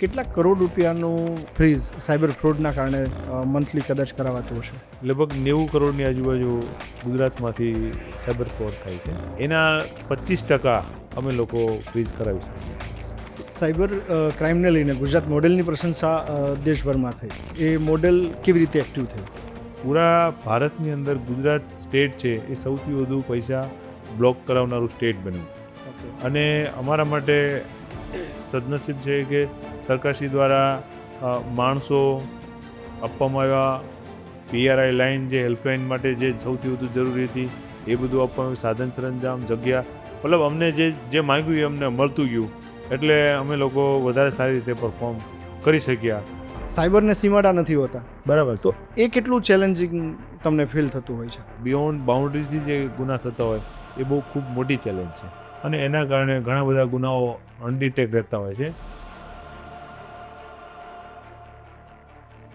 કેટલાક કરોડ રૂપિયાનું fridge cyber ફ્રોડના કારણે મંથલી કદાચ કરાવાતું હશે? લગભગ નેવું કરોડની આજુબાજુ ગુજરાતમાંથી સાયબર ફ્રોડ થાય છે. એના પચીસ ટકા અમે લોકો ફ્રીઝ કરાવી શકીએ સાયબર ક્રાઇમને લઈને ગુજરાત મોડેલની પ્રશંસા દેશભરમાં થઈ. એ મોડેલ કેવી રીતે એક્ટિવ થયું? પૂરા ભારતની અંદર ગુજરાત સ્ટેટ છે એ સૌથી વધુ પૈસા બ્લોક કરાવનારું સ્ટેટ બન્યું. અને અમારા માટે સદનસીબ છે કે સરકારશ્રી દ્વારા માણસો આપવામાં આવ્યા પીઆરઆઈ લાઇન જે હેલ્પલાઇન માટે જે સૌથી વધુ જરૂરી હતી એ બધું આપવામાં આવ્યું સાધન સરંજામ જગ્યા મતલબ અમને જે જે માંગ્યું એ અમને મળતું ગયું. એટલે અમે લોકો વધારે સારી રીતે પરફોર્મ કરી શક્યા. સાયબરને સીમાડા નથી હોતા. બરાબર. તો એ કેટલું ચેલેન્જિંગ તમને ફીલ થતું હોય છે? બિયોન્ડ બાઉન્ડ્રીથી જે ગુના થતા હોય એ બહુ ખૂબ મોટી ચેલેન્જ છે. અને એના કારણે ઘણા બધા ગુનાઓ અનડિટેક રહેતા હોય છે.